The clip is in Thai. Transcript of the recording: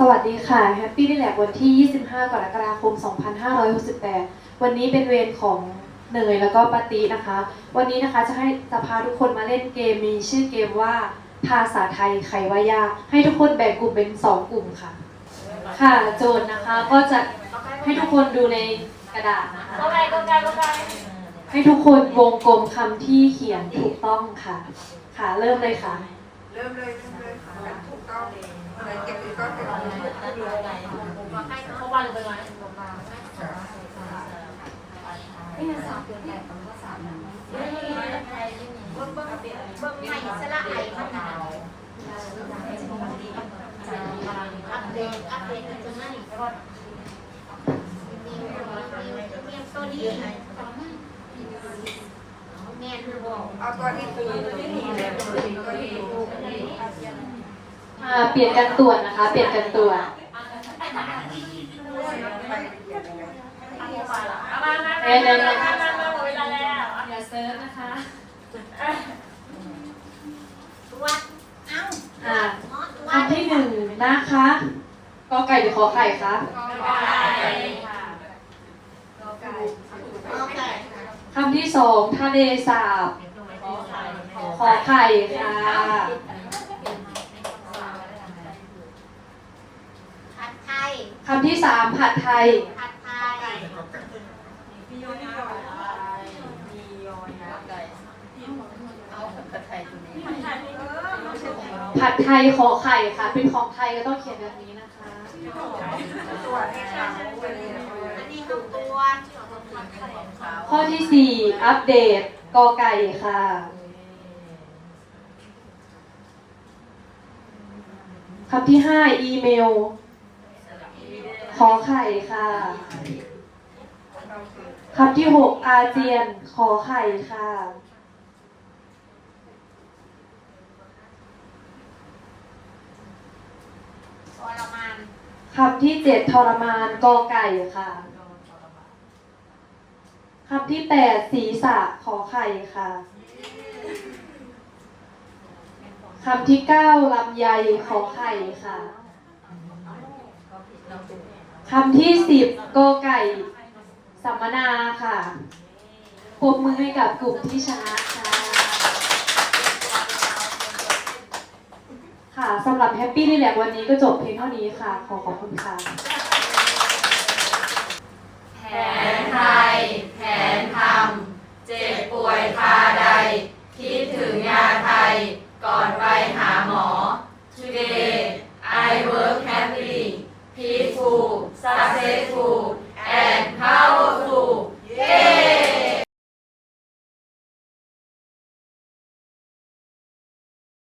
สวัสดีค่ะแฮปปี้ r ี l ลกวันที่ 25 กรกฎาคม 2568 วันนี้เป็นเวรของเนยแล้วก็ปาตินะคะ วันนี้นะคะจะให้จะพาทุกคนมาเล่นเกมมีชื่อเกมว่าภาษาไทยใครว่ายากให้ทุกคนแบ่งกลุ่มเป็น 2 กลุ่มค่ะ ค่ะโจทย์นะคะก็จะให้ทุกคนดูในกระดาษนะคะ ก็ไกลก็ไกลก็ไกลให้ทุกคนวงกลมคำที่เขียนถูกต้องค่ะ ค่ะเริ่มเลยค่ะ เริ่มเลยเริ่มเลยค่ะแบบถูกต้องอะไรเก็บอีกก็เก็บถูกถูกเลยเขาวันไปไหมนี่มันสามเดือนแรกของภาษาหนังเบิ้งเบิ้งเบิ้งเบิ้งสละไห้มันหนาวอัปเดตอัปเดตตรงนั้นอีกแล้วมีมีตัวนี้แม่ดูบอกเอาตัวที่ถูกตัวที่ถูกตัวที่ถูกอ่าเปลี่ยนกันตรวจนะคะ เปลี่ยนกันตรวจ เอามามามามามามาหมดเวลาแล้วอย่าเซิร์ชนะคะวัดเอ้าอ่าวัดคำที่หนึ่งนะคะกอไก่หรือขอไข่คะโอเคคำที่สองทะเลสาบขอไข่ค่ะผัดไทยคำที่สามผัดไทย ผัดไทย ผัดไทยขอไข่ค่ะ เป็นของไทยก็ต้องเขียนแบบนี้นะคะตัวที่ขาวตัวนี้อันนี้คือตัวข้อที่สี่อัปเดตกอไก่ค่ะคำที่ห้าอีเมล ขอไข่ค่ะ คำที่หกอาเจียน ขอไข่ค่ะ ทรมานคำที่เจ็ดทรมานกอไก่ค่ะคำที่แปดศีรษะขอไข่ค่ะคำที่เก้าลำไยขอไข่ค่ะคำที่สิบกอไก่ สัมมนาค่ะปรบมือให้กับกลุ่มที่ชนะค่ะ ค่ะสำหรับแฮปปี้รีแลกวันนี้ก็จบเพียงเท่านี้ค่ะ ขอขอบคุณค่ะ